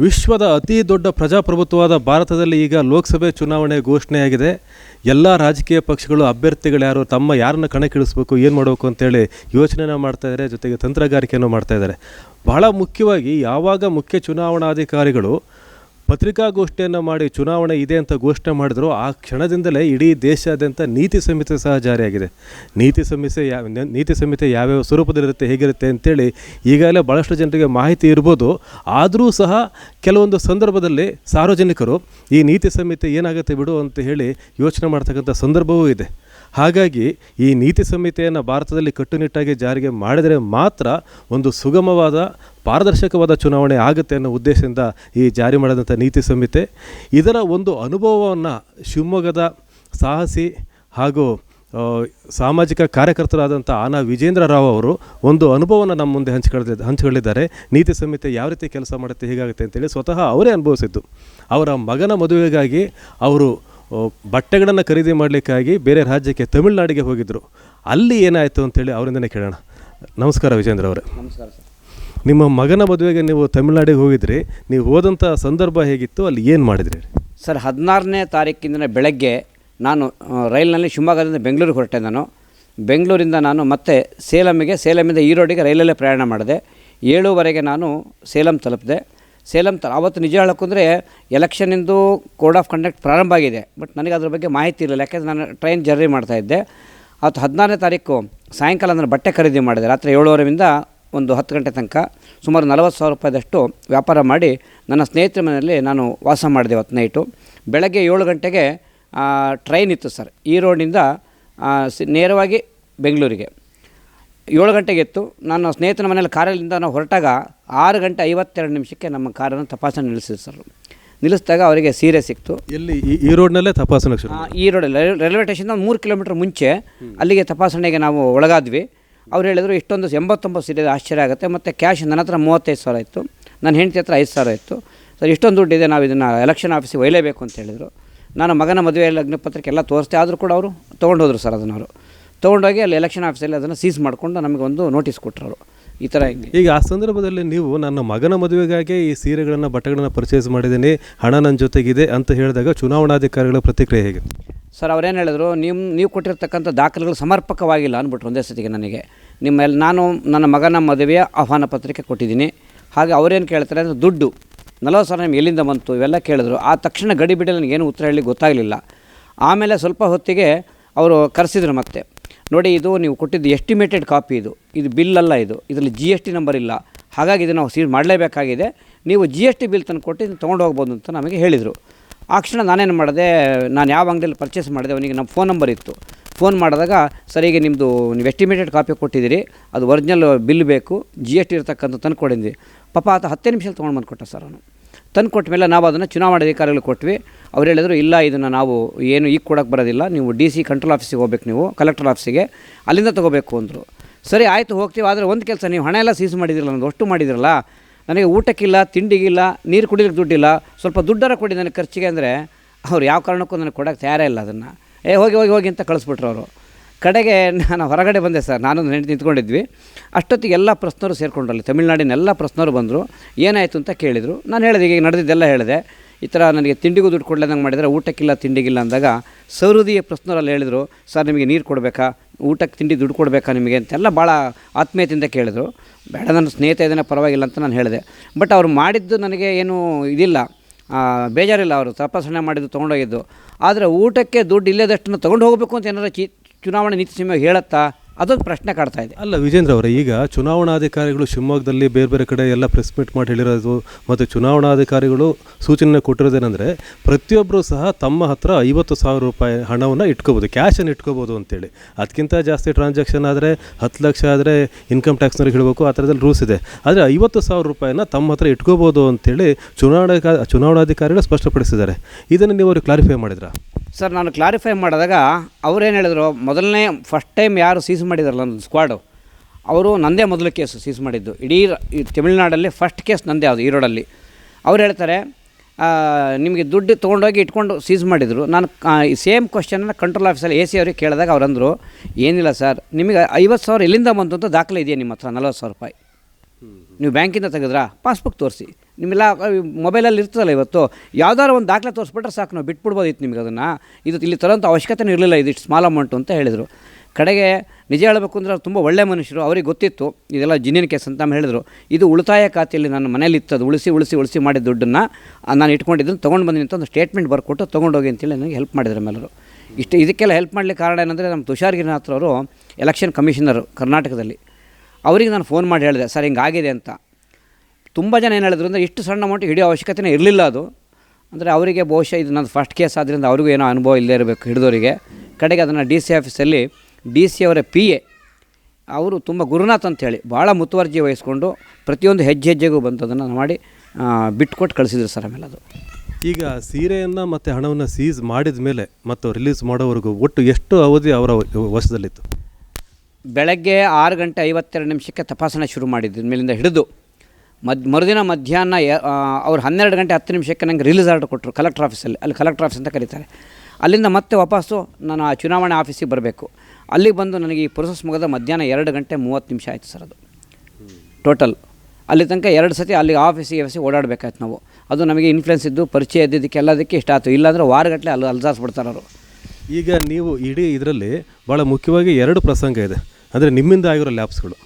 ವಿಶ್ವದ ಅತಿ ದೊಡ್ಡ ಪ್ರಜಾಪ್ರಭುತ್ವವಾದ ಭಾರತದಲ್ಲಿ ಈಗ ಲೋಕಸಭೆ ಚುನಾವಣೆ ಘೋಷಣೆಯಾಗಿದೆ. ಎಲ್ಲ ರಾಜಕೀಯ ಪಕ್ಷಗಳು, ಅಭ್ಯರ್ಥಿಗಳು ಯಾರು, ತಮ್ಮ ಯಾರನ್ನ ಕಣಕ್ಕಿಳಿಸ್ಬೇಕು, ಏನು ಮಾಡಬೇಕು ಅಂತೇಳಿ ಯೋಚನೆನ ಮಾಡ್ತಾ ಇದ್ದಾರೆ ಜೊತೆಗೆ ತಂತ್ರಗಾರಿಕೆಯನ್ನು ಮಾಡ್ತಾ ಇದ್ದಾರೆ ಬಹಳ ಮುಖ್ಯವಾಗಿ ಯಾವಾಗ ಮುಖ್ಯ ಚುನಾವಣಾಧಿಕಾರಿಗಳು ಪತ್ರಿಕಾಗೋಷ್ಠಿಯನ್ನು ಮಾಡಿ ಚುನಾವಣೆ ಇದೆ ಅಂತ ಘೋಷಣೆ ಮಾಡಿದ್ರು, ಆ ಕ್ಷಣದಿಂದಲೇ ಇಡೀ ದೇಶಾದ್ಯಂತ ನೀತಿ ಸಂಹಿತೆ ಸಹ ಜಾರಿಯಾಗಿದೆ. ನೀತಿ ಸಂಹಿತೆ ಯಾವ ನೀತಿ ಸಂಹಿತೆ ಯಾವ್ಯಾವ ಸ್ವರೂಪದಲ್ಲಿರುತ್ತೆ, ಹೇಗಿರುತ್ತೆ ಅಂತೇಳಿ ಈಗಾಗಲೇ ಭಾಳಷ್ಟು ಜನರಿಗೆ ಮಾಹಿತಿ ಇರ್ಬೋದು. ಆದರೂ ಸಹ ಕೆಲವೊಂದು ಸಂದರ್ಭದಲ್ಲಿ ಸಾರ್ವಜನಿಕರು ಈ ನೀತಿ ಸಂಹಿತೆ ಏನಾಗುತ್ತೆ ಬಿಡು ಅಂತ ಹೇಳಿ ಯೋಚನೆ ಮಾಡ್ತಕ್ಕಂಥ ಸಂದರ್ಭವೂ ಇದೆ. ಹಾಗಾಗಿ ಈ ನೀತಿ ಸಂಹಿತೆಯನ್ನು ಭಾರತದಲ್ಲಿ ಕಟ್ಟುನಿಟ್ಟಾಗಿ ಜಾರಿಗೆ ಮಾಡಿದರೆ ಮಾತ್ರ ಒಂದು ಸುಗಮವಾದ, ಪಾರದರ್ಶಕವಾದ ಚುನಾವಣೆ ಆಗುತ್ತೆ ಅನ್ನೋ ಉದ್ದೇಶದಿಂದ ಈ ಜಾರಿ ಮಾಡಿದಂಥ ನೀತಿ ಸಂಹಿತೆ. ಇದರ ಒಂದು ಅನುಭವವನ್ನು ಶಿವಮೊಗ್ಗದ ಸಾಹಸಿ ಹಾಗೂ ಸಾಮಾಜಿಕ ಕಾರ್ಯಕರ್ತರಾದಂಥ ಆನಾ ವಿಜೇಂದ್ರ ರಾವ್ ಅವರು ಒಂದು ಅನುಭವವನ್ನು ನಮ್ಮ ಮುಂದೆ ಹಂಚ್ಕೊಳ್ತಿದ್ದ ಹಂಚಿಕೊಳ್ಳಿದ್ದಾರೆ. ನೀತಿ ಸಂಹಿತೆ ಯಾವ ರೀತಿ ಕೆಲಸ ಮಾಡುತ್ತೆ, ಹೀಗಾಗುತ್ತೆ ಅಂತೇಳಿ ಸ್ವತಃ ಅವರೇ ಅನುಭವಿಸಿದ್ದು. ಅವರ ಮಗನ ಮದುವೆಗಾಗಿ ಅವರು ಬಟ್ಟೆಗಳನ್ನು ಖರೀದಿ ಮಾಡಲಿಕ್ಕಾಗಿ ಬೇರೆ ರಾಜ್ಯಕ್ಕೆ ತಮಿಳುನಾಡಿಗೆ ಹೋಗಿದ್ದರು ಅಲ್ಲಿ ಏನಾಯಿತು ಅಂತೇಳಿ ಅವರಿಂದನೇ ಕೇಳೋಣ. ನಮಸ್ಕಾರ ವಿಜೇಂದ್ರ ಅವರೇ. ನಮಸ್ಕಾರ ಸರ್. ನಿಮ್ಮ ಮಗನ ಮದುವೆಗೆ ನೀವು ತಮಿಳುನಾಡಿಗೆ ಹೋಗಿದ್ರಿ. ನೀವು ಹೋದಂಥ ಸಂದರ್ಭ ಹೇಗಿತ್ತು? ಅಲ್ಲಿ ಏನು ಮಾಡಿದ್ರಿ? ಸರ್ ಹದಿನಾರನೇ ತಾರೀಕಿನ ಬೆಳಗ್ಗೆ ನಾನು ರೈಲಿನಲ್ಲಿ ರೈಲ್ನಲ್ಲಿ ಶಿವಮೊಗ್ಗದಿಂದ ಬೆಂಗಳೂರಿಗೆ ಹೊರಟೆ ನಾನು. ಬೆಂಗಳೂರಿಂದ ನಾನು ಮತ್ತೆ ಸೇಲಮಿಗೆ ಸೇಲಮಿಂದ ಈರೋಡಿಗೆ ರೈಲಲ್ಲೇ ಪ್ರಯಾಣ ಮಾಡಿದೆ. ಏಳುವರೆಗೆ ನಾನು ಸೇಲಂ ತಲುಪಿದೆ. ಸೇಲಂ ತರ. ಆವತ್ತು ನಿಜ ಹೇಳೋಕ್ಕಂದರೆ ಎಲೆಕ್ಷನಿಂದು ಕೋಡ್ ಆಫ್ ಕಂಡಕ್ಟ್ ಪ್ರಾರಂಭ ಆಗಿದೆ. ಬಟ್ ನನಗೆ ಅದ್ರ ಬಗ್ಗೆ ಮಾಹಿತಿ ಇರಲಿಲ್ಲ. ಯಾಕೆಂದರೆ ನಾನು ಟ್ರೈನ್ ಜರ್ನಿ ಮಾಡ್ತಾಯಿದ್ದೆ ಅವತ್ತು ಹದಿನಾರನೇ ತಾರೀಕು ಸಾಯಂಕಾಲ ನಾನು ಬಟ್ಟೆ ಖರೀದಿ ಮಾಡಿದೆ. ರಾತ್ರಿ ಏಳುವರೆಯಿಂದ ಒಂದು ಹತ್ತು ಗಂಟೆ ತನಕ ಸುಮಾರು ನಲವತ್ತು ಸಾವಿರ ರೂಪಾಯಿದಷ್ಟು ವ್ಯಾಪಾರ ಮಾಡಿ ನನ್ನ ಸ್ನೇಹಿತರ ಮನೆಯಲ್ಲಿ ನಾನು ವಾಸ ಮಾಡಿದೆ ಅವತ್ತು ನೈಟು ಬೆಳಗ್ಗೆ ಏಳು ಗಂಟೆಗೆ ಟ್ರೈನ್ ಇತ್ತು ಸರ್ ಈ ಸಿ- ನೇರವಾಗಿ ಬೆಂಗಳೂರಿಗೆ. ಏಳು ಗಂಟೆಗೆ ಇತ್ತು ನಾನು ಸ್ನೇಹಿತನ ಮನೇಲಿ ಕಾರಲ್ಲಿಂದ ನಾವು ಹೊರಟಾಗ ಆರು ಗಂಟೆ ಐವತ್ತೆರಡು ನಿಮಿಷಕ್ಕೆ ನಮ್ಮ ಕಾರನ್ನು ತಪಾಸಣೆ ನಿಲ್ಲಿಸಿದ್ರು ಸರ್. ನಿಲ್ಲಿಸಿದಾಗ ಅವರಿಗೆ ಸೀರೆ ಸಿಕ್ತು. ಎಲ್ಲಿ ಈ- ಈ ರೋಡ್ನಲ್ಲೇ ತಪಾಸಣೆ ಶುರು ಆ, ಈ ರೋಡಲ್ಲಿ ರೈಲ್- ರೈಲ್ವೆ ಸ್ಟೇಷನ್ ಮೂರು ಕಿಲೋಮೀಟರ್ ಮುಂಚೆ ಅಲ್ಲಿಗೆ ತಪಾಸಣೆಗೆ ನಾವು ಒಳಗಾದ್ವಿ. ಅವ್ರು ಹೇಳಿದ್ರು ಇಷ್ಟೊಂದು ಎಂಬತ್ತೊಂಬತ್ತು ಸೀರೆ ಆಶ್ಚರ್ಯ ಆಗುತ್ತೆ. ಮತ್ತು ಕ್ಯಾಶ್ ನನ್ನ ಹತ್ರ ಮೂವತ್ತೈದು ಸಾವಿರ ಇತ್ತು. ನನ್ನ ಹೆಂಡತಿ ಹತ್ರ ಐದು ಸಾವಿರ ಇತ್ತು. ಸರ್ ಇಷ್ಟೊಂದು ದುಡ್ಡು ಇದೆ ನಾವು ಇದನ್ನು ಎಲೆಕ್ಷನ್ ಆಫೀಸಿಗೆ ಒಯ್ಯಲೇಬೇಕು ಅಂತ ಹೇಳಿದರು. ನಾನು ಮಗನ ಮದುವೆ ಲಗ್ನ ಪತ್ರಿಕೆ ಎಲ್ಲ ತೋರಿಸ್ದೆ ಆದರೂ ಕೂಡ ಅವರು ತೊಗೊಂಡೋದ್ರು ಸರ್ ಅದನ್ನು ಅವರು. ತೊಗೊಂಡೋಗಿ ಅಲ್ಲಿ ಎಲೆಕ್ಷನ್ ಆಫೀಸಲ್ಲಿ ಅದನ್ನು ಸೀಸ್ ಮಾಡಿಕೊಂಡು ನಮಗೆ ಒಂದು ನೋಟಿಸ್ ಕೊಟ್ಟರು ಅವರು. ಈ ಥರ ಹಿಂಗೆ. ಈಗ ಆ ಸಂದರ್ಭದಲ್ಲಿ ನೀವು ನನ್ನ ಮಗನ ಮದುವೆಗಾಗಿ ಈ ಸೀರೆಗಳನ್ನು ಬಟ್ಟೆಗಳನ್ನು ಪರ್ಚೇಸ್ ಮಾಡಿದ್ದೀನಿ. ಹಣ ನನ್ನ ಜೊತೆಗಿದೆ ಅಂತ ಹೇಳಿದಾಗ ಚುನಾವಣಾಧಿಕಾರಿಗಳ ಪ್ರತಿಕ್ರಿಯೆ ಹೇಗೆ? ಸರ್ ಅವ್ರೇನು ಹೇಳಿದ್ರು ನಿಮ್ಮ ನೀವು ಕೊಟ್ಟಿರ್ತಕ್ಕಂಥ ದಾಖಲೆಗಳು ಸಮರ್ಪಕವಾಗಿಲ್ಲ ಅಂದ್ಬಿಟ್ರು ಒಂದೇ ಸತಿಗೆ ನನಗೆ. ನಿಮ್ಮ ಎಲ್- ನಾನು ನನ್ನ ಮಗನ ಮದುವೆಯ ಆಹ್ವಾನ ಪತ್ರಿಕೆ ಕೊಟ್ಟಿದ್ದೀನಿ. ಹಾಗೆ ಅವರೇನು ಕೇಳ್ತಾರೆ ಅಂದರೆ ದುಡ್ಡು. ನಲವತ್ತು ಸಾವಿರ ನಿಮ್ಗೆ ಎಲ್ಲಿಂದ ಬಂತು? ಇವೆಲ್ಲ ಕೇಳಿದ್ರು. ಆ ತಕ್ಷಣ ಗಡಿ ಬಿಡಲು ನನಗೇನು ಉತ್ತರ ಹೇಳಿ ಗೊತ್ತಾಗಲಿಲ್ಲ. ಆಮೇಲೆ ಸ್ವಲ್ಪ ಹೊತ್ತಿಗೆ ಅವರು ಕರೆಸಿದ್ರು ಮತ್ತೆ. ನೋಡಿ ಇದು ನೀವು ಕೊಟ್ಟಿದ್ದು ಎಸ್ಟಿಮೇಟೆಡ್ ಕಾಪಿ ಇದು. ಇದು ಬಿಲ್ ಅಲ್ಲ ಇದು. ಇದರಲ್ಲಿ ಜಿ ಎಸ್ ಟಿ ನಂಬರ್ ಇಲ್ಲ. ಹಾಗಾಗಿ ಇದು ನಾವು ಸೀಲ್ ಮಾಡಲೇಬೇಕಾಗಿದೆ. ನೀವು ಜಿ ಎಸ್ ಟಿ ಬಿಲ್ ತಂದು ಕೊಟ್ಟು ಇದನ್ನು ತೊಗೊಂಡು ಹೋಗ್ಬೋದು ಅಂತ ನಮಗೆ ಹೇಳಿದರು. ಆ ಕ್ಷಣ ನಾನೇನು ಮಾಡಿದೆ, ನಾನು ಯಾವ ಅಂಗಡಿಯಲ್ಲಿ ಪರ್ಚೇಸ್ ಮಾಡಿದೆ, ಅವನಿಗೆ ನಮ್ಮ ಫೋನ್ ನಂಬರ್ ಇತ್ತು. ಫೋನ್ ಮಾಡಿದಾಗ, ಸರ್ ನಿಮ್ಮದು ನೀವು ಎಸ್ಟಿಮೇಟೆಡ್ ಕಾಪಿ ಕೊಟ್ಟಿದ್ದೀರಿ. ಅದು ಒರಿಜಿನಲ್ ಬಿಲ್ ಬೇಕು. ಜಿ ಎಸ್ ಟಿ ಇರ್ತಕ್ಕಂಥ ತಂದು ಕೊಡಿದ್ವಿ ಪಾಪ ಆತ ಹತ್ತೇ ನಿಮಿಷದಲ್ಲಿ ತೊಗೊಂಡು ಬಂದು ಕೊಟ್ಟ ಸರ್ ಅವನು. ತಂದು ಕೊಟ್ಟ ಮೇಲೆ ನಾವು ಅದನ್ನು ಚುನಾವಣಾಧಿಕಾರಿಗಳು ಕೊಟ್ವಿ. ಅವ್ರು ಹೇಳಿದ್ರು, ಇಲ್ಲ, ಇದನ್ನು ನಾವು ಏನು ಈಗ ಕೊಡೋಕ್ಕೆ ಬರೋದಿಲ್ಲ. ನೀವು ಡಿ ಸಿ ಕಂಟ್ರೋಲ್ ಆಫೀಸಿಗೆ ಹೋಗ್ಬೇಕು ನೀವು, ಕಲೆಕ್ಟರ್ ಆಫೀಸಿಗೆ. ಅಲ್ಲಿಂದ ತೊಗೋಬೇಕು ಅಂದರು. ಸರಿ, ಆಯಿತು, ಹೋಗ್ತೀವಿ. ಆದರೆ ಒಂದು ಕೆಲಸ, ನೀವು ಹಣ ಎಲ್ಲ ಸೀಸ್ ಮಾಡಿದಿರಲ್ಲ ನನಗೆ ಅಷ್ಟು ಮಾಡಿದಿರಲ್ಲ. ನನಗೆ ಊಟಕ್ಕಿಲ್ಲ, ತಿಂಡಿಗಿಲ್ಲ, ನೀರು ಕುಡಿಲಿಕ್ಕೆ ದುಡ್ಡಿಲ್ಲ. ಸ್ವಲ್ಪ ದುಡ್ಡರ ಕೊಡಿ ನನಗೆ ಖರ್ಚಿಗೆ. ಅಂದರೆ ಅವ್ರು ಯಾವ ಕಾರಣಕ್ಕೂ ನನಗೆ ಕೊಡೋಕ್ಕೆ ತಯಾರೇ ಇಲ್ಲ ಅದನ್ನು. ಏ, ಹೋಗಿ ಹೋಗಿ ಹೋಗಿ ಅಂತ ಕಳಿಸ್ಬಿಟ್ರು ಅವರು. ಕಡೆಗೆ ನಾನು ಹೊರಗಡೆ ಬಂದೆ ಸರ್ ನಾನು ನೆಂಟು ನಿಂತ್ಕೊಂಡಿದ್ವಿ. ಅಷ್ಟೊತ್ತಿಗೆ ಎಲ್ಲ ಪ್ರಶ್ನವರು ಸೇರಿಕೊಂಡ್ರಲ್ಲಿ, ತಮಿಳ್ನಾಡಿನ ಎಲ್ಲ ಪ್ರಶ್ನರು ಬಂದರು. ಏನಾಯಿತು ಅಂತ ಕೇಳಿದರು. ನಾನು ಹೇಳಿದೆ, ಈಗ ನಡೆದಿದ್ದೆಲ್ಲ ಹೇಳಿದೆ. ಈ ಥರ ನನಗೆ ತಿಂಡಿಗೂ ದುಡ್ಡು ಕೊಡ್ಲಂದಂಗೆ ಮಾಡಿದರೆ ಊಟಕ್ಕಿಲ್ಲ, ತಿಂಡಿಗಿಲ್ಲ ಅಂದಾಗ ಸೌಹೃದಯ ಪ್ರಶ್ನರಲ್ಲಿ ಹೇಳಿದರು, ಸರ್, ನಿಮಗೆ ನೀರು ಕೊಡಬೇಕಾ? ಊಟಕ್ಕೆ ತಿಂಡಿ ದುಡ್ಡು ಕೊಡಬೇಕಾ ನಿಮಗೆ? ಅಂತೆಲ್ಲ ಭಾಳ ಆತ್ಮೀಯತೆಯಿಂದ ಕೇಳಿದರು. ಬೇಡ, ನನ್ನ ಸ್ನೇಹಿತ ಇದನ್ನು ಪರವಾಗಿಲ್ಲ ಅಂತ ನಾನು ಹೇಳಿದೆ. ಬಟ್ ಅವ್ರು ಮಾಡಿದ್ದು ನನಗೆ ಏನು ಇದಿಲ್ಲ. ಬೇಜಾರಿಲ್ಲ. ಅವರು ತಪಾಸಣೆ ಮಾಡಿದ್ದು ತೊಗೊಂಡೋಗಿದ್ದು. ಆದರೆ ಊಟಕ್ಕೆ ದುಡ್ಡು ಇಲ್ಲದಷ್ಟನ್ನು ತೊಗೊಂಡು ಹೋಗಬೇಕು ಅಂತ ಏನಾದ್ರು ಚಿ ಚುನಾವಣೆ ನೀತಿ ಸಂಹಿತೆ ಹೇಳುತ್ತಾ ಅದೊಂದು ಪ್ರಶ್ನೆ ಕಾಡ್ತಾ ಇದೆ. ಅಲ್ಲ ವಿಜೇಂದ್ರ ಅವರೇ, ಈಗ ಚುನಾವಣಾಧಿಕಾರಿಗಳು ಶಿವಮೊಗ್ಗದಲ್ಲಿ ಬೇರೆ ಬೇರೆ ಕಡೆ ಎಲ್ಲ ಪ್ರೆಸ್ ಮೀಟ್ ಮಾಡಿ ಹೇಳಿರೋದು ಮತ್ತು ಚುನಾವಣಾಧಿಕಾರಿಗಳು ಸೂಚನೆ ಕೊಟ್ಟಿರೋದೇನೆಂದರೆ ಪ್ರತಿಯೊಬ್ಬರು ಸಹ ತಮ್ಮ ಹತ್ರ ಐವತ್ತು ಸಾವಿರ ರೂಪಾಯಿ ಹಣವನ್ನು ಇಟ್ಕೋಬೋದು ಕ್ಯಾಶನ್ನು ಇಟ್ಕೋಬೋದು ಅಂತೇಳಿ. ಅದಕ್ಕಿಂತ ಜಾಸ್ತಿ ಟ್ರಾನ್ಸಾಕ್ಷನ್ ಆದರೆ ಹತ್ತು ಲಕ್ಷ ಆದರೆ ಇನ್ಕಮ್ ಟ್ಯಾಕ್ಸ್ನವ್ರಿಗೆ ಹೇಳಬೇಕು, ಆ ಥರದಲ್ಲಿ ರೂಲ್ಸ್ ಇದೆ. ಆದರೆ ಐವತ್ತು ಸಾವಿರ ರೂಪಾಯಿನ ತಮ್ಮ ಹತ್ರ ಇಟ್ಕೋಬೋದು ಅಂತೇಳಿ ಚುನಾವಣಾ ಚುನಾವಣಾಧಿಕಾರಿಗಳು ಸ್ಪಷ್ಟಪಡಿಸಿದ್ದಾರೆ. ಇದನ್ನು ನೀವು ಅವ್ರಿಗೆ ಕ್ಲಾರಿಫೈ ಮಾಡಿದ್ರಾ? ಸರ್ ನಾನು ಕ್ಲಾರಿಫೈ ಮಾಡಿದಾಗ ಅವ್ರೇನು ಹೇಳಿದ್ರು? ಮೊದಲನೇ ಫಸ್ಟ್ ಟೈಮ್ ಯಾರು ಸೀಸ್ ಮಾಡಿದಾರಲ್ಲ ನನ್ನ ಸ್ಕ್ವಾಡು ಅವರು ನಂದೇ ಮೊದಲು ಕೇಸು ಸೀಸ್ ಮಾಡಿದ್ದು. ಇಡೀ ತಮಿಳುನಾಡಲ್ಲಿ ಫಸ್ಟ್ ಕೇಸ್ ನಂದೇ ಅದು ಈರೋಡಲ್ಲಿ. ರೋಡಲ್ಲಿ ಅವ್ರು ಹೇಳ್ತಾರೆ ನಿಮಗೆ ದುಡ್ಡು ತೊಗೊಂಡೋಗಿ ಇಟ್ಕೊಂಡು ಸೀಸ್ ಮಾಡಿದರು. ನಾನು ಸೇಮ್ ಕ್ವಶನ್ನ ಕಂಟ್ರೋಲ್ ಆಫೀಸಲ್ಲಿ ಎ ಸಿ ಅವ್ರಿಗೆ ಕೇಳಿದಾಗ ಅವ್ರು ಅಂದರು ಏನಿಲ್ಲ ಸರ್ ನಿಮಗೆ ಐವತ್ತು ಸಾವಿರ ಎಲ್ಲಿಂದ ಬಂತು ಅಂತ ದಾಖಲೆ ಇದೆಯಾ ನಿಮ್ಮ ಹತ್ರ ನಲ್ವತ್ತು ಸಾವಿರ ರೂಪಾಯಿ? ನೀವು ಬ್ಯಾಂಕಿಂದ ತೆಗೆದ್ರಾ? ಪಾಸ್ಬುಕ್ ತೋರಿಸಿ. ನಿಮ್ಮೆಲ್ಲ ಮೊಬೈಲಲ್ಲಿ ಇರ್ತದಲ್ಲ ಇವತ್ತು, ಯಾವ್ದಾದ್ರು ಒಂದು ದಾಖಲೆ ತೋರಿಸ್ಬಿಟ್ರೆ ಸಾಕು, ನಾವು ಬಿಟ್ಬಿಡ್ಬೋದಿತ್ತು ನಿಮಗೆ ಅದನ್ನು. ಇದು ಇಲ್ಲಿ ತರೋಂಥ ಅವಶ್ಯಕತೆ ಇರಲಿಲ್ಲ ಇದಿಷ್ಟು ಸ್ಮಾಲ್ ಅಮೌಂಟು ಅಂತ ಹೇಳಿದರು. ಕಡೆಗೆ ನಿಜ ಹೇಳಬೇಕು ಅಂದರೆ ತುಂಬ ಒಳ್ಳೆ ಮನುಷ್ಯರು, ಅವ್ರಿಗೆ ಗೊತ್ತಿತ್ತು, ಇದೆಲ್ಲ ಜಿನ್ನಿನ ಕೇಸ್ ಅಂತ ಹೇಳಿದರು. ಇದು ಉಳಿತಾಯ ಖಾತೆಯಲ್ಲಿ ನನ್ನ ಮನೇಲಿ ಇತ್ತದು ಉಳಿಸಿ ಉಳಿಸಿ ಉಳಿಸಿ ಮಾಡಿದ ದುಡ್ಡನ್ನು ನಾನು ಇಟ್ಕೊಂಡಿದ್ದನ್ನು ತೊಗೊಂಡು ಬಂದಿನಿ ಅಂತ ಒಂದು ಸ್ಟೇಟ್ಮೆಂಟ್ ಬರ್ಕೊಟ್ಟು ತೊಗೊಂಡೋಗಿ ಅಂತೇಳಿ ನನಗೆ ಹೆಲ್ಪ್ ಮಾಡಿದ್ರು ಮೇಲರು ಇಷ್ಟು, ಇದಕ್ಕೆಲ್ಲ ಹೆಲ್ಪ್ ಮಾಡಲಿಕ್ಕೆ ಕಾರಣ ಏನಂದರೆ ನಮ್ಮ ತುಷಾರ್ ಗಿರಿನಾಥ್ರವರು ಎಲೆಕ್ಷನ್ ಕಮಿಷನರು ಕರ್ನಾಟಕದಲ್ಲಿ. ಅವರಿಗೆ ನಾನು ಫೋನ್ ಮಾಡಿ ಹೇಳಿದೆ, ಸರ್, ಹಿಂಗಾಗಿದೆ ಅಂತ. ತುಂಬ ಜನ ಏನು ಹೇಳಿದ್ರು ಅಂದರೆ ಇಷ್ಟು ಸಣ್ಣ ಅಮೌಂಟ್ ಹಿಡಿಯೋ ಅವಶ್ಯಕತೆನೇ ಇರಲಿಲ್ಲ ಅದು. ಅಂದರೆ ಅವರಿಗೆ ಬಹುಶಃ ಇದು ನನ್ನ ಫಸ್ಟ್ ಕೇಸ್ ಆದ್ದರಿಂದ ಅವ್ರಿಗೂ ಏನೋ ಅನುಭವ ಇಲ್ಲದೇ ಇರಬೇಕು ಹಿಡಿದವರಿಗೆ ಕಡೆಗೆ ಅದನ್ನು ಡಿ ಸಿ ಆಫೀಸಲ್ಲಿ ಡಿ ಸಿ ಅವರ ಪಿ ಎ ಅವರು ತುಂಬ ಗುರುನಾಥ್ ಅಂತೇಳಿ ಭಾಳ ಮುತುವರ್ಜಿ ವಹಿಸ್ಕೊಂಡು ಪ್ರತಿಯೊಂದು ಹೆಜ್ಜೆ ಹೆಜ್ಜೆಗೂ ಬಂತು ಅದನ್ನು ಮಾಡಿ ಬಿಟ್ಕೊಟ್ಟು ಕಳಿಸಿದ್ರು ಸರ್ ಆಮೇಲೆ ಅದು. ಈಗ ಸೀರೆಯನ್ನು ಮತ್ತು ಹಣವನ್ನು ಸೀಸ್ ಮಾಡಿದ ಮೇಲೆ ಮತ್ತು ರಿಲೀಸ್ ಮಾಡೋವರೆಗೂ ಒಟ್ಟು ಎಷ್ಟು ಅವಧಿ ಅವರ ವಶದಲ್ಲಿತ್ತು? ಬೆಳಗ್ಗೆ ಆರು ಗಂಟೆ ಐವತ್ತೆರಡು ನಿಮಿಷಕ್ಕೆ ತಪಾಸಣೆ ಶುರು ಮಾಡಿದ್ದು ಮೇಲಿಂದ ಹಿಡಿದು ಮದ್, ಮರುದಿನ ಮಧ್ಯಾಹ್ನ ಅವ್ರು ಹನ್ನೆರಡು ಗಂಟೆ ಹತ್ತು ನಿಮಿಷಕ್ಕೆ ನನಗೆ ರಿಲೀಸ್ ಆರ್ಡರ್ ಕೊಟ್ಟರು ಕಲೆಕ್ಟರ್ ಆಫೀಸಲ್ಲಿ ಅಲ್ಲಿ ಕಲೆಕ್ಟರ್ ಆಫೀಸ್ ಅಂತ ಕರೀತಾರೆ. ಅಲ್ಲಿಂದ ಮತ್ತೆ ವಾಪಸ್ಸು ನಾನು ಆ ಚುನಾವಣೆ ಆಫೀಸಿಗೆ ಬರಬೇಕು. ಅಲ್ಲಿಗೆ ಬಂದು ನನಗೆ ಈ ಪ್ರೊಸೆಸ್ ಮುಗಿದ ಮಧ್ಯಾಹ್ನ ಎರಡು ಗಂಟೆ ಮೂವತ್ತು ನಿಮಿಷ ಆಯಿತು ಸರ್ ಅದು. ಟೋಟಲ್ ಅಲ್ಲಿ ತನಕ ಎರಡು ಸತಿ ಅಲ್ಲಿ ಆಫೀಸಿಗೆ ಆಫೀಸಿಗೆ ಓಡಾಡಬೇಕಾಯ್ತು ನಾವು. ಅದು ನಮಗೆ ಇನ್ಫ್ಲುಯೆನ್ಸ್ ಇದ್ದು, ಪರಿಚಯ ಇದ್ದಿದ್ದಕ್ಕೆ ಎಲ್ಲದಕ್ಕೆ ಇಷ್ಟ ಆಯಿತು. ಇಲ್ಲಾಂದರೆ ವಾರಗಟ್ಟಲೆ ಅಲ್ಲಿ ಅಲ್ಸಾಸ್ಬಿಡ್ತಾರೆ ಅವರು. ಈಗ ನೀವು ಇಡೀ ಇದರಲ್ಲಿ ಭಾಳ ಮುಖ್ಯವಾಗಿ ಎರಡು ಪ್ರಸಂಗ ಇದೆ. ಅಂದರೆ ನಿಮ್ಮಿಂದ ಆಗಿರೋ ಲ್ಯಾಬ್ಸ್ಗಳು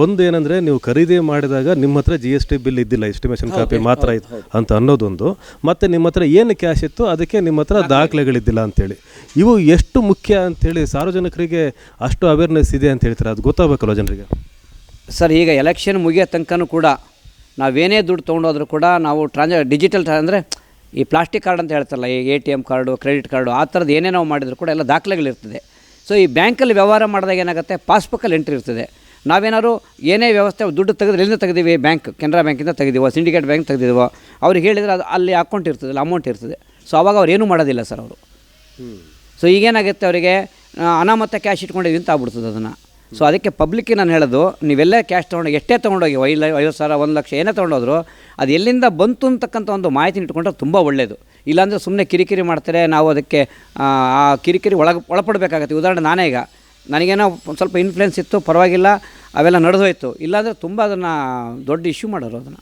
ಒಂದು ಏನಂದರೆ ನೀವು ಖರೀದಿ ಮಾಡಿದಾಗ ನಿಮ್ಮ ಹತ್ರ ಜಿ ಎಸ್ ಟಿ ಬಿಲ್ ಇದ್ದಿಲ್ಲ ಎಸ್ಟಿಮೇಷನ್ ಕಾಪಿ ಮಾತ್ರ ಇತ್ತು ಅಂತ ಅನ್ನೋದೊಂದು. ಮತ್ತು ನಿಮ್ಮ ಹತ್ರ ಏನು ಕ್ಯಾಶ್ ಇತ್ತು ಅದಕ್ಕೆ ನಿಮ್ಮ ಹತ್ರ ದಾಖಲೆಗಳಿದ್ದಿಲ್ಲ ಅಂತೇಳಿ. ಇವು ಎಷ್ಟು ಮುಖ್ಯ ಅಂತೇಳಿ ಸಾರ್ವಜನಿಕರಿಗೆ ಅಷ್ಟು ಅವೇರ್ನೆಸ್ ಇದೆ ಅಂತ ಹೇಳ್ತಾರೆ? ಅದು ಗೊತ್ತಾಗಬೇಕಲ್ಲ ಜನರಿಗೆ? ಸರ್ ಈಗ ಎಲೆಕ್ಷನ್ ಮುಗಿಯೋ ತನಕನೂ ಕೂಡ ನಾವೇನೇ ದುಡ್ಡು ತೊಗೊಂಡೋದ್ರೂ ಕೂಡ ನಾವು ಟ್ರಾನ್ಸಾ ಡಿಜಿಟಲ್ ಅಂದರೆ ಈ ಪ್ಲಾಸ್ಟಿಕ್ ಕಾರ್ಡ್ ಅಂತ ಹೇಳ್ತಾರಲ್ಲ ಈ A T M card credit card ಆ ಥರದ್ದು ಏನೇ ನಾವು ಮಾಡಿದ್ರು ಕೂಡ ಎಲ್ಲ ದಾಖಲೆಗಳಿರ್ತದೆ. ಸೊ ಈ ಬ್ಯಾಂಕಲ್ಲಿ ವ್ಯವಹಾರ ಮಾಡಿದಾಗ ಏನಾಗುತ್ತೆ? ಪಾಸ್ಬುಕ್ಕಲ್ಲಿ ಎಂಟ್ರಿ ಇರ್ತದೆ. ನಾವೇನಾದ್ರು ಏನೇ ವ್ಯವಸ್ಥೆ ದುಡ್ಡು ತೆಗೆದ್ರೆ ಎಲ್ಲಿಂದ ತೆಗೆದೀವಿ? ಬ್ಯಾಂಕ್ ಕೆನರಾ ಬ್ಯಾಂಕಿಂದ ತೆಗೆದೀವೋ ಸಿಂಡಿಕೇಟ್ ಬ್ಯಾಂಕ್ ತೆಗೆದಿವೋ ಅವ್ರಿಗೆ ಹೇಳಿದರೆ ಅದು ಅಲ್ಲಿ ಅಕೌಂಟ್ ಇರ್ತದೆ ಅಮೌಂಟ್ ಇರ್ತದೆ. ಸೊ ಅವಾಗ ಅವ್ರು ಏನೂ ಮಾಡೋದಿಲ್ಲ ಸರ್ ಅವರು. ಸೊ ಈಗೇನಾಗುತ್ತೆ ಅವರಿಗೆ ಮತ್ತು ಕ್ಯಾಶ್ ಇಟ್ಕೊಂಡಿದ್ವಿ ಅಂತ ಆಗ್ಬಿಡ್ತದೆ ಅದನ್ನು. ಸೊ ಅದಕ್ಕೆ ಪಬ್ಲಿಕ್ಕಿಗೆ ನಾನು ಹೇಳೋದು ನೀವೆಲ್ಲ ಕ್ಯಾಶ್ ತೊಗೊಂಡೋಗಿ ಎಷ್ಟೇ ತೊಗೊಂಡೋಗಿ ಐದು ಐವತ್ತು ಸಾವಿರ ಒಂದು ಲಕ್ಷ ಏನೇ ತೊಗೊಂಡೋದ್ರು ಅದು ಎಲ್ಲಿಂದ ಬಂತು ಅಂತಕ್ಕಂಥ ಒಂದು ಮಾಹಿತಿ ಇಟ್ಕೊಂಡ್ರೆ ತುಂಬ ಒಳ್ಳೆಯದು ಇಲ್ಲಾಂದರೆ ಸುಮ್ಮನೆ ಕಿರಿಕಿರಿ ಮಾಡ್ತಾರೆ ನಾವು ಅದಕ್ಕೆ ಆ ಕಿರಿಕಿರಿ ಒಳಗೆ ಒಳಪಡಬೇಕಾಗತ್ತೆ. ಉದಾಹರಣೆ ನಾನೇ ಈಗ. ನನಗೇನೋ ಒಂದು ಸ್ವಲ್ಪ ಇನ್ಫ್ಲುಯೆನ್ಸ್ ಇತ್ತು, ಪರವಾಗಿಲ್ಲ, ಅವೆಲ್ಲ ನಡೆದೋಯ್ತು. ಇಲ್ಲಾಂದರೆ ತುಂಬ ಅದನ್ನು ದೊಡ್ಡ ಇಶ್ಯೂ ಮಾಡೋರು ಅದನ್ನು.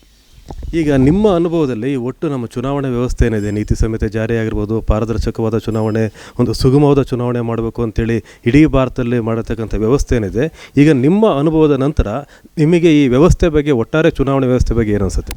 ಈಗ ನಿಮ್ಮ ಅನುಭವದಲ್ಲಿ ಒಟ್ಟು ನಮ್ಮ ಚುನಾವಣೆ ವ್ಯವಸ್ಥೆ ಏನಿದೆ? ನೀತಿ ಸಂಹಿತೆ ಜಾರಿಯಾಗಿರ್ಬೋದು, ಪಾರದರ್ಶಕವಾದ ಚುನಾವಣೆ, ಒಂದು ಸುಗಮವಾದ ಚುನಾವಣೆ ಮಾಡಬೇಕು ಅಂತೇಳಿ ಇಡೀ ಭಾರತದಲ್ಲಿ ಮಾಡತಕ್ಕಂಥ ವ್ಯವಸ್ಥೆ ಏನಿದೆ? ಈಗ ನಿಮ್ಮ ಅನುಭವದ ನಂತರ ನಿಮಗೆ ಈ ವ್ಯವಸ್ಥೆ ಬಗ್ಗೆ, ಒಟ್ಟಾರೆ ಚುನಾವಣೆ ವ್ಯವಸ್ಥೆ ಬಗ್ಗೆ ಏನು ಅನಿಸುತ್ತೆ?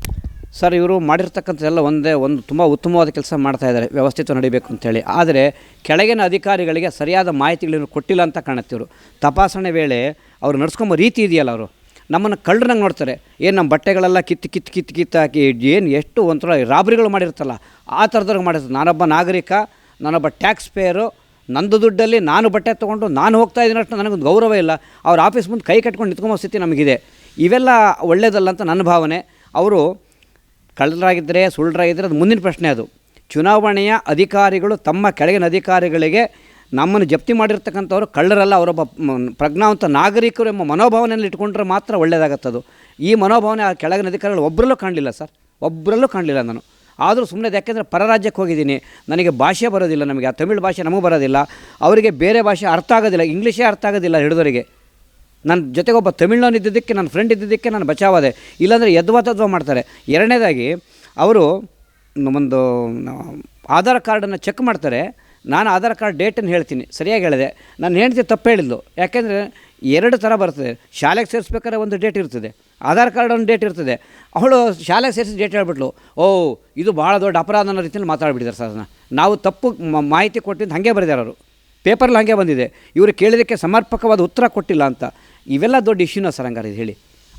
ಸರ್, ಇವರು ಮಾಡಿರ್ತಕ್ಕಂಥದ್ದೆಲ್ಲ ಒಂದೇ ಒಂದು ತುಂಬ ಉತ್ತಮವಾದ ಕೆಲಸ ಮಾಡ್ತಾ ಇದ್ದಾರೆ, ವ್ಯವಸ್ಥಿತ ನಡಿಬೇಕು ಅಂತೇಳಿ ಆದರೆ ಕೆಳಗಿನ ಅಧಿಕಾರಿಗಳಿಗೆ ಸರಿಯಾದ ಮಾಹಿತಿಗಳನ್ನು ಕೊಟ್ಟಿಲ್ಲ ಅಂತ ಕಾಣುತ್ತೆ ಇವರು. ತಪಾಸಣೆ ವೇಳೆ ಅವರು ನಡ್ಸ್ಕೊಂಬೋ ರೀತಿ ಇದೆಯಲ್ಲ ಅವರು. ನಮ್ಮನ್ನು ಕಳ್ಳರಂಗೆ ನೋಡ್ತಾರೆ. ಏನು ನಮ್ಮ ಬಟ್ಟೆಗಳೆಲ್ಲ ಕಿತ್ತು ಕಿತ್ತು ಕಿತ್ತು ಕಿತ್ತು ಹಾಕಿ ಏನು ಎಷ್ಟು ಒಂಥರ ರಾಬರಿಗಳು ಮಾಡಿರ್ತಲ್ಲ ಆ ಥರದ್ರಾಗ ಮಾಡಿರ್ತಾರೆ. ನಾನೊಬ್ಬ ನಾಗರಿಕ, ನಾನೊಬ್ಬ ಟ್ಯಾಕ್ಸ್ ಪೇಯರು, ನಂದು ದುಡ್ಡಲ್ಲಿ ನಾನು ಬಟ್ಟೆ ತೊಗೊಂಡು ನಾನು ಹೋಗ್ತಾ ಇದ್ದೀನಿ ಅಷ್ಟು ನನಗೊಂದು ಗೌರವ ಇಲ್ಲ. ಅವ್ರ ಆಫೀಸ್ ಮುಂದೆ ಕೈ ಕಟ್ಕೊಂಡು ನಿಂತ್ಕೊಂಬೋ ಸ್ಥಿತಿ ನಮಗಿದೆ. ಇವೆಲ್ಲ ಒಳ್ಳೆಯದಲ್ಲ ಅಂತ ನನ್ನ ಭಾವನೆ. ಅವರು ಕಳ್ಳರಾಗಿದ್ದರೆ, ಸುಳ್ಳರಾಗಿದ್ದರೆ ಅದು ಮುಂದಿನ ಪ್ರಶ್ನೆ ಅದು. ಚುನಾವಣೆಯ ಅಧಿಕಾರಿಗಳು ತಮ್ಮ ಕೆಳಗಿನ ಅಧಿಕಾರಿಗಳಿಗೆ ನಮ್ಮನ್ನು ಜಪ್ತಿ ಮಾಡಿರ್ತಕ್ಕಂಥವ್ರು ಕಳ್ಳರಲ್ಲ, ಅವರೊಬ್ಬ ಪ್ರಜ್ಞಾವಂತ ನಾಗರಿಕರು ಎಂಬ ಮನೋಭಾವನೆಯಲ್ಲಿ ಇಟ್ಕೊಂಡ್ರೆ ಮಾತ್ರ ಒಳ್ಳೆಯದಾಗತ್ತದು. ಈ ಮನೋಭಾವನೆ ಆ ಕೆಳಗಿನ ಅಧಿಕಾರಿಗಳು ಒಬ್ಬರಲ್ಲೂ ಕಾಣಲಿಲ್ಲ ಸರ್. ಒಬ್ಬರಲ್ಲೂ ಕಾಣಲಿಲ್ಲ ನಾನು. ಆದರೂ ಸುಮ್ಮನೆ ಯಾಕೆಂದರೆ ಪರರಾಜ್ಯಕ್ಕೆ ಹೋಗಿದ್ದೀನಿ. ನನಗೆ ಭಾಷೆ ಬರೋದಿಲ್ಲ ನಮಗೆ. ಆ ತಮಿಳು ಭಾಷೆ ನಮಗೂ ಬರೋದಿಲ್ಲ. ಅವರಿಗೆ ಬೇರೆ ಭಾಷೆ ಅರ್ಥ ಆಗೋದಿಲ್ಲ. ಇಂಗ್ಲೀಷೇ ಅರ್ಥ ಆಗೋದಿಲ್ಲ ಹಿಡಿದವರಿಗೆ. ನನ್ನ ಜೊತೆಗೆ ಒಬ್ಬ ತಮಿಳ್ನವನು ಇದ್ದಿದ್ದಕ್ಕೆ, ನನ್ನ ಫ್ರೆಂಡ್ ಇದ್ದಿದ್ದಕ್ಕೆ ನಾನು ಬಚಾವಾದೆ. ಇಲ್ಲಾಂದರೆ ಯದ್ವಾ ತದ್ವಾ ಮಾಡ್ತಾರೆ. ಎರಡನೇದಾಗಿ, ಅವರು ಒಂದು ಆಧಾರ್ ಕಾರ್ಡನ್ನು ಚೆಕ್ ಮಾಡ್ತಾರೆ. ನಾನು ಆಧಾರ್ ಕಾರ್ಡ್ ಡೇಟನ್ನು ಹೇಳ್ತೀನಿ. ಸರಿಯಾಗಿ ಹೇಳಿದೆ. ನಾನು ಹೇಳ್ತೀನಿ ತಪ್ಪು ಹೇಳಿದ್ಲು. ಯಾಕೆಂದರೆ ಎರಡು ಥರ ಬರ್ತದೆ. ಶಾಲೆಗೆ ಸೇರಿಸ್ಬೇಕಾದ್ರೆ ಒಂದು ಡೇಟ್ ಇರ್ತದೆ. ಆಧಾರ್ ಕಾರ್ಡ್ ಒಂದು ಡೇಟ್ ಇರ್ತದೆ. ಅವಳು ಶಾಲೆಗೆ ಸೇರಿಸಿ ಡೇಟ್ ಹೇಳ್ಬಿಟ್ಲು. ಓ, ಇದು ಭಾಳ ದೊಡ್ಡ ಅಪರಾಧ ಅನ್ನೋ ರೀತಿಯಲ್ಲಿ ಮಾತಾಡ್ಬಿಟ್ಟಿದ್ದಾರೆ ಸರ್ ಅದನ್ನು. ನಾವು ತಪ್ಪು ಮಾಹಿತಿ ಕೊಟ್ಟಿದ್ದು ಹಾಗೆ ಬರೆದಾರೆ ಅವರು. ಪೇಪರ್ಲ್ಲಿ ಹಾಗೆ ಬಂದಿದೆ. ಇವರು ಕೇಳಿದ್ದಕ್ಕೆ ಸಮರ್ಪಕವಾದ ಉತ್ತರ ಕೊಟ್ಟಿಲ್ಲ ಅಂತ. ಇವೆಲ್ಲ ದೊಡ್ಡ ಇಶ್ಯೂನ ಸರ್ ಹಂಗಾರೆ ಇದು ಹೇಳಿ.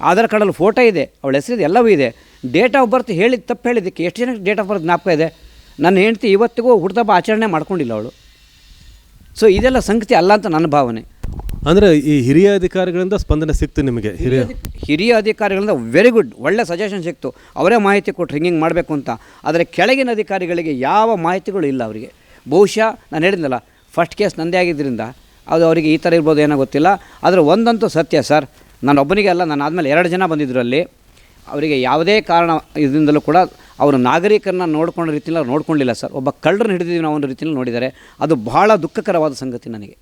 ಆಧಾರ್ ಕಾರ್ಡಲ್ಲಿ ಫೋಟೋ ಇದೆ ಅವಳ ಹೆಸರಿದೆ ಎಲ್ಲವೂ ಇದೆ. ಡೇಟ್ ಆಫ್ ಬರ್ತ್ ಹೇಳಿದ ತಪ್ಪು ಹೇಳಿದ್ದಕ್ಕೆ ಎಷ್ಟು ಜನಕ್ಕೆ ಡೇಟ್ ಆಫ್ ಬರ್ತ್ ಜ್ಞಾಪಕ ಇದೆ? ನನ್ನ ಹೆಂಡ್ತಿ ಇವತ್ತಿಗೂ ಹುಟ್ಟದಬ್ಬ ಆಚರಣೆ ಮಾಡ್ಕೊಂಡಿಲ್ಲ ಅವಳು. ಸೊ ಇದೆಲ್ಲ ಸಂಗತಿ ಅಲ್ಲ ಅಂತ ನನ್ನ ಭಾವನೆ. ಅಂದರೆ ಈ ಹಿರಿಯ ಅಧಿಕಾರಿಗಳಿಂದ ಸ್ಪಂದನೆ ಸಿಕ್ತು ನಿಮಗೆ? ಹಿರಿಯ ಹಿರಿಯ ಅಧಿಕಾರಿಗಳಿಂದ ವೆರಿ ಗುಡ್ ಒಳ್ಳೆ ಸಜೆಷನ್ ಸಿಕ್ತು. ಅವರೇ ಮಾಹಿತಿ ಕೊಟ್ಟರು ಹಿಂಗೆ ಮಾಡಬೇಕು ಅಂತ. ಆದರೆ ಕೆಳಗಿನ ಅಧಿಕಾರಿಗಳಿಗೆ ಯಾವ ಮಾಹಿತಿಗಳು ಇಲ್ಲ ಅವರಿಗೆ. ಬಹುಶಃ ನಾನು ಹೇಳಿದ್ನಲ್ಲ ಫಸ್ಟ್ ಕೇಸ್ ನಂದೇ ಆಗಿದ್ದರಿಂದ ಅದು ಅವರಿಗೆ ಈ ಥರ ಇರ್ಬೋದು ಏನೋ ಗೊತ್ತಿಲ್ಲ. ಆದರೆ ಒಂದಂತೂ ಸತ್ಯ ಸರ್. ನಾನು ಒಬ್ಬನಿಗೆ ಅಲ್ಲ, ನಾನು ಆದಮೇಲೆ ಎರಡು ಜನ ಬಂದಿದ್ದರು ಅಲ್ಲಿ ಅವರಿಗೆ ಯಾವುದೇ ಕಾರಣ ಇದರಿಂದಲೂ ಕೂಡ ಅವರು ನಾಗರಿಕರನ್ನ ನೋಡ್ಕೊಂಡ ರೀತಿಯಲ್ಲಿ ನೋಡ್ಕೊಂಡಿಲ್ಲ ಸರ್. ಒಬ್ಬ ಕಳ್ಳರನ್ನ ಹಿಡಿದಿದ್ದೀವಿ ನಾವು ಒಂದು ರೀತಿಯಲ್ಲಿ ನೋಡಿದರೆ ಅದು ಬಹಳ ದುಃಖಕರವಾದ ಸಂಗತಿ ನನಗೆ.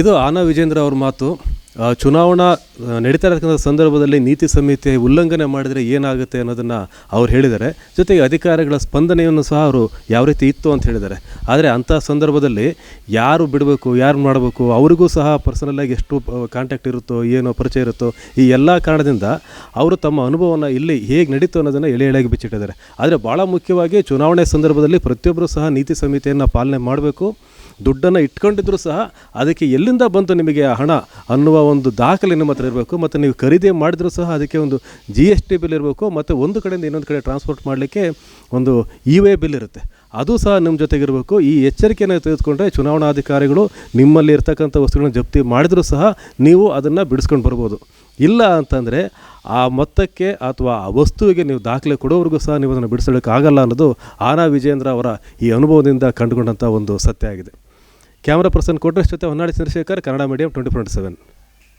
ಇದು ಆನ ವಿಜೇಂದ್ರ ಅವ್ರ ಮಾತು. ಚುನಾವಣಾ ನಡೀತಾ ಇರತಕ್ಕಂಥ ಸಂದರ್ಭದಲ್ಲಿ ನೀತಿ ಸಂಹಿತೆ ಉಲ್ಲಂಘನೆ ಮಾಡಿದರೆ ಏನಾಗುತ್ತೆ ಅನ್ನೋದನ್ನು ಅವ್ರು ಹೇಳಿದ್ದಾರೆ. ಜೊತೆಗೆ ಅಧಿಕಾರಿಗಳ ಸ್ಪಂದನೆಯನ್ನು ಸಹ ಅವರು ಯಾವ ರೀತಿ ಇತ್ತು ಅಂತ ಹೇಳಿದ್ದಾರೆ. ಆದರೆ ಅಂಥ ಸಂದರ್ಭದಲ್ಲಿ ಯಾರು ಬಿಡಬೇಕು, ಯಾರು ಮಾಡಬೇಕು, ಅವರಿಗೂ ಸಹ ಪರ್ಸನಲ್ಲಾಗಿ ಎಷ್ಟು ಕಾಂಟ್ಯಾಕ್ಟ್ ಇರುತ್ತೋ, ಏನೋ ಪರಿಚಯ ಇರುತ್ತೋ, ಈ ಎಲ್ಲ ಕಾರಣದಿಂದ ಅವರು ತಮ್ಮ ಅನುಭವವನ್ನು ಇಲ್ಲಿ ಹೇಗೆ ನಡೀತು ಅನ್ನೋದನ್ನು ಎಳೆ ಎಳೆಗೆ ಬಿಚ್ಚಿಟ್ಟಿದ್ದಾರೆ. ಆದರೆ ಭಾಳ ಮುಖ್ಯವಾಗಿ ಚುನಾವಣೆ ಸಂದರ್ಭದಲ್ಲಿ ಪ್ರತಿಯೊಬ್ಬರೂ ಸಹ ನೀತಿ ಸಂಹಿತೆಯನ್ನು ಪಾಲನೆ ಮಾಡಬೇಕು. ದುಡ್ಡನ್ನು ಇಟ್ಕೊಂಡಿದ್ರು ಸಹ ಅದಕ್ಕೆ ಎಲ್ಲಿಂದ ಬಂತು ನಿಮಗೆ ಆ ಹಣ ಅನ್ನುವ ಒಂದು ದಾಖಲೆ ನಿಮ್ಮ ಹತ್ರ ಇರಬೇಕು. ಮತ್ತು ನೀವು ಖರೀದಿ ಮಾಡಿದರೂ ಸಹ ಅದಕ್ಕೆ ಒಂದು ಜಿ ಎಸ್ ಟಿ ಬಿಲ್ ಇರಬೇಕು. ಮತ್ತು ಒಂದು ಕಡೆಯಿಂದ ಇನ್ನೊಂದು ಕಡೆ ಟ್ರಾನ್ಸ್ಪೋರ್ಟ್ ಮಾಡಲಿಕ್ಕೆ ಒಂದು ಇ ವೇ ಬಿಲ್ ಇರುತ್ತೆ. ಅದು ಸಹ ನಿಮ್ಮ ಜೊತೆಗಿರಬೇಕು ಈ ಎಚ್ಚರಿಕೆಯನ್ನು ತೆಗೆದುಕೊಂಡ್ರೆ ಚುನಾವಣಾಧಿಕಾರಿಗಳು ನಿಮ್ಮಲ್ಲಿ ಇರ್ತಕ್ಕಂಥ ವಸ್ತುಗಳನ್ನ ಜಪ್ತಿ ಮಾಡಿದರೂ ಸಹ ನೀವು ಅದನ್ನು ಬಿಡಿಸ್ಕೊಂಡು ಬರ್ಬೋದು. ಇಲ್ಲ ಅಂತಂದರೆ ಆ ಮೊತ್ತಕ್ಕೆ ಅಥವಾ ಆ ವಸ್ತುವಿಗೆ ನೀವು ದಾಖಲೆ ಕೊಡೋವರೆಗೂ ಸಹ ನೀವು ಅದನ್ನು ಬಿಡಿಸೋಕ್ಕಾಗಲ್ಲ ಅನ್ನೋದು ಆನಾ ವಿಜೇಂದ್ರ ಅವರ ಈ ಅನುಭವದಿಂದ ಕಂಡುಕೊಂಡಂಥ ಒಂದು ಸತ್ಯ ಆಗಿದೆ. ಕ್ಯಾಮ್ರಾ ಪರ್ಸನ್ ಕೋಟ್ರೇಶ್ ಜೊತೆ Honnali Chandrashekhar Kannada medium twenty four seven